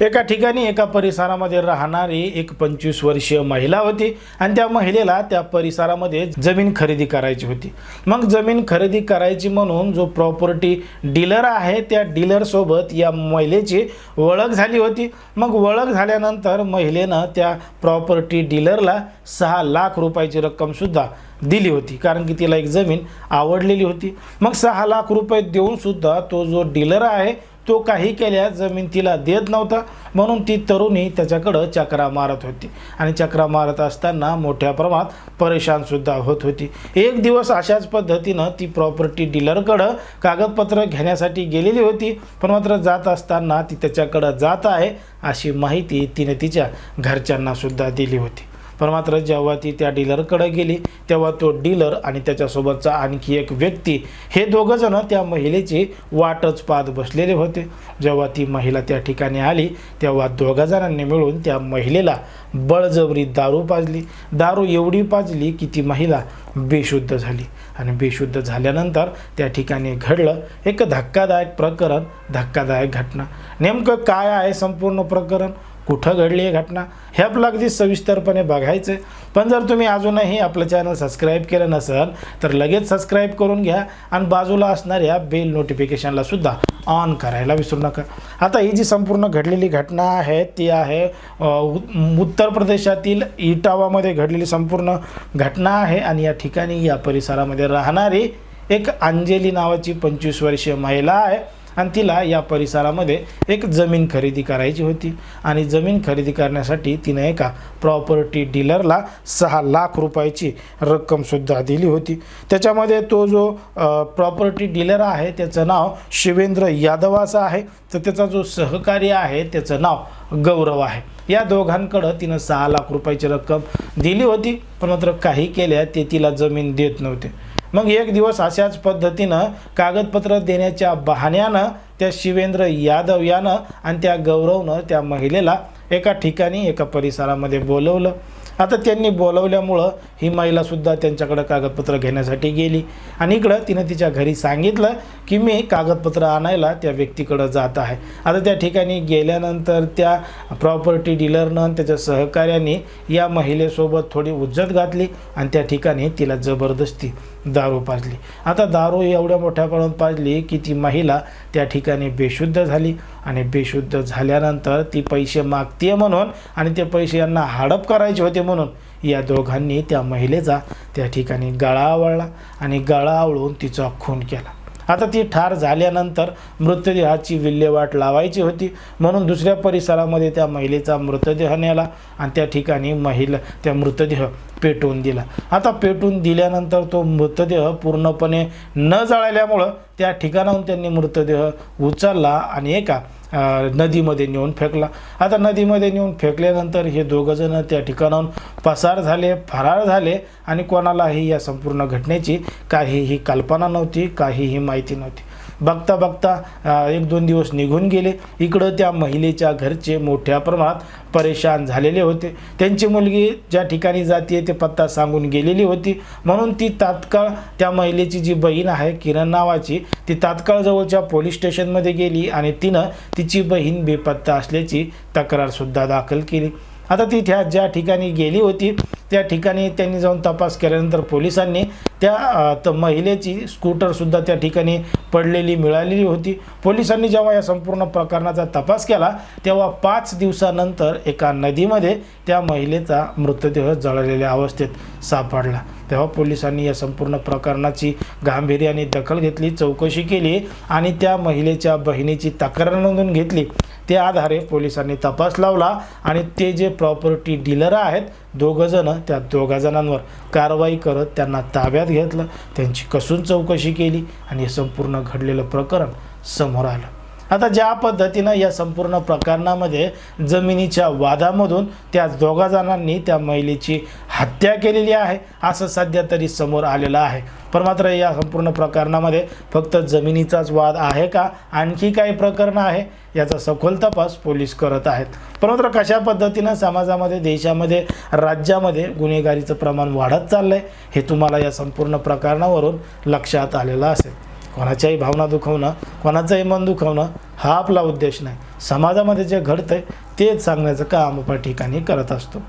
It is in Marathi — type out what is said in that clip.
एका ठिकाणी एका परिसरामध्ये राहणारी एक पंचवीस वर्षीय महिला होती आणि त्या महिलेला त्या परिसरामध्ये जमीन खरेदी करायची होती. मग जमीन खरेदी करायची म्हणून जो प्रॉपर्टी डीलर आहे त्या डीलरसोबत या महिलेची ओळख झाली होती. मग ओळख झाल्यानंतर महिलेनं त्या प्रॉपर्टी डीलरला सहा लाख रुपयाची रक्कमसुद्धा दिली होती. कारण की तिला एक जमीन आवडलेली होती. मग सहा लाख रुपये देऊन सुद्धा तो जो डीलर आहे तो काही केल्या जमीन तिला देत नव्हता. म्हणून ती तरुणी त्याच्याकडं चक्रा मारत होती. आणि चक्रा मारत असताना मोठ्या प्रमाणात परेशानसुद्धा होत होती. एक दिवस अशाच पद्धतीनं ती प्रॉपर्टी डीलरकडं कागदपत्र घेण्यासाठी गेलेली होती. पण मात्र जात असताना ती त्याच्याकडं जात आहे अशी माहिती तिने तिच्या घरच्यांनासुद्धा दिली होती. पण मात्र जेव्हा ती त्या डीलरकडे गेली तेव्हा तो डीलर आणि त्याच्यासोबतचा आणखी एक व्यक्ती हे दोघंजणं त्या महिलेची वाटच पाहत बसलेले होते. जेव्हा ती महिला त्या ठिकाणी आली तेव्हा दोघाजणांनी मिळून त्या महिलेला बळजबरी दारू पाजली. दारू एवढी पाजली की ती महिला बेशुद्ध झाली. आणि बेशुद्ध झाल्यानंतर त्या ठिकाणी घडलं एक धक्कादायक प्रकरण धक्कादायक घटना. नेमकं काय आहे संपूर्ण प्रकरण? कुठं घडली आहे घटना? हे आपलं अगदी सविस्तरपणे बघायचं. आहे पण जर तुम्ही अजूनही आपलं चॅनल सबस्क्राईब केलं नसेल तर लगेच सबस्क्राईब करून घ्या आणि बाजूला असणाऱ्या बेल नोटिफिकेशनला सुद्धा ऑन करायला विसरू नका. आता ही जी संपूर्ण घडलेली घटना आहे ती आहे उ- उत्तर प्रदेशातील इटावामध्ये घडलेली संपूर्ण घटना आहे आणि या ठिकाणी या परिसरामध्ये राहणारी एक अंजली नावाची पंचवीस वर्षीय महिला आहे. आणि तिला या परिसरामध्ये एक जमीन खरेदी करायची होती. आणि जमीन खरेदी करण्यासाठी तिनं एका प्रॉपर्टी डीलरला सहा लाख रुपयाची रक्कमसुद्धा दिली होती. त्याच्यामध्ये तो जो प्रॉपर्टी डीलर आहे त्याचं नाव शिवेंद्र यादव असं आहे. तर त्याचा जो सहकारी आहे त्याचं नाव गौरव आहे. या दोघांकडं तिनं सहा लाख रुपयाची रक्कम दिली होती. पण मात्र काही केल्या ते तिला जमीन देत नव्हते. मग एक दिवस अशाच पद्धतीनं कागदपत्र देण्याच्या बहाण्यानं त्या शिवेंद्र यादव यानं आणि त्या गौरवनं त्या महिलेला एका ठिकाणी एका परिसरामध्ये बोलवलं. आता त्यांनी बोलवल्यामुळं ही महिलासुद्धा त्यांच्याकडं कागदपत्र घेण्यासाठी गेली. आणि इकडं तिनं तिच्या घरी सांगितलं की मी कागदपत्र आणायला त्या व्यक्तीकडं जात आहे. आता त्या ठिकाणी गेल्यानंतर त्या प्रॉपर्टी डीलरनं आणि त्याच्या सहकार्याने या महिलेसोबत थोडी उज्जत घातली आणि त्या ठिकाणी तिला जबरदस्ती दारू पाजली. आता दारू एवढ्या मोठ्या प्रमाणात पाजली की ती महिला त्या ठिकाणी बेशुद्ध झाली आणि बेशुद्ध झाल्यानंतर ती पैसे मागते म्हणून आणि ते पैसे यांना हडप करायचे होते म्हणून या दोघांनी त्या महिलेचा त्या ठिकाणी गळा आवळला आणि गळा आवळून तिचा खून केला. आता ती ठार झाल्यानंतर मृतदेहाची विल्हेवाट लावायची होती. म्हणून दुसऱ्या परिसरामध्ये त्या महिलेचा मृतदेह नेला आणि त्या ठिकाणी महिला त्या मृतदेह पेटवून दिला. आता पेटवून दिल्यानंतर तो मृतदेह पूर्णपणे न जळाल्यामुळं त्या ठिकाणाहून त्यांनी मृतदेह उचलला आणि एका नदीमध्ये नेऊन फेकला. आता नदीमध्ये नेऊन फेकल्यानंतर हे दोघंजणं त्या ठिकाणाहून पसार झाले फरार झाले आणि कोणालाही या संपूर्ण घटनेची काहीही कल्पना नव्हती काहीही माहिती नव्हती. बघता बघता एक दोन दिवस निघून गेले. इकडं त्या महिलेच्या घरचे मोठ्या प्रमाणात परेशान झालेले होते. त्यांची मुलगी ज्या ठिकाणी जाते ते पत्ता सांगून गेलेली होती. म्हणून ती तात्काळ त्या महिलेची जी बहीण आहे किरण नावाची ती तात्काळ जवळच्या पोलीस स्टेशनमध्ये गेली आणि तिनं तिची बहीण बेपत्ता असल्याची तक्रारसुद्धा दाखल केली. आता ती त्या ज्या ठिकाणी गेली होती त्या ठिकाणी त्यांनी जाऊन तपास केल्यानंतर पोलिसांनी त्या त महिलेची स्कूटरसुद्धा त्या ठिकाणी पडलेली मिळालेली होती. पोलिसांनी जेव्हा या संपूर्ण प्रकरणाचा तपास केला तेव्हा पाच दिवसानंतर एका नदीमध्ये त्या महिलेचा मृतदेह जळलेल्या अवस्थेत सापडला. तेव्हा पोलिसांनी या संपूर्ण प्रकरणाची गांभीर्याने दखल घेतली चौकशी केली आणि त्या महिलेच्या बहिणीची तक्रार नोंदून घेतली. त्या आधारे पोलिसांनी तपास लावला आणि ते जे प्रॉपर्टी डीलर आहेत दोघंजणं त्या दोघा जणांवर कारवाई करत त्यांना ताब्यात घेतलं. त्यांची कसून चौकशी केली आणि हे संपूर्ण घडलेलं प्रकरण समोर आलं. आता ज्या पद्धतीनं या संपूर्ण प्रकरणामध्ये जमिनीच्या वादामधून त्या दोघा जणांनी त्या महिलेची हत्या केलेली आहे असं सध्या तरी समोर आलेलं आहे. पण मात्र या संपूर्ण प्रकरणामध्ये फक्त जमिनीचाच वाद आहे का? आणखी काही प्रकरणं आहे? याचा सखोल तपास पोलीस करत आहेत. पण मात्र कशा पद्धतीनं समाजामध्ये देशामध्ये राज्यामध्ये गुन्हेगारीचं प्रमाण वाढत चाललं आहे हे तुम्हाला या संपूर्ण प्रकरणावरून लक्षात आलेलं असेल. कोणाच्याही भावना दुखवणं कोणाचंही मन दुखवणं हा आपला उद्देश नाही. समाजामध्ये जे घडतंय तेच सांगण्याचं काम आपण ठिकाणी करत असतो.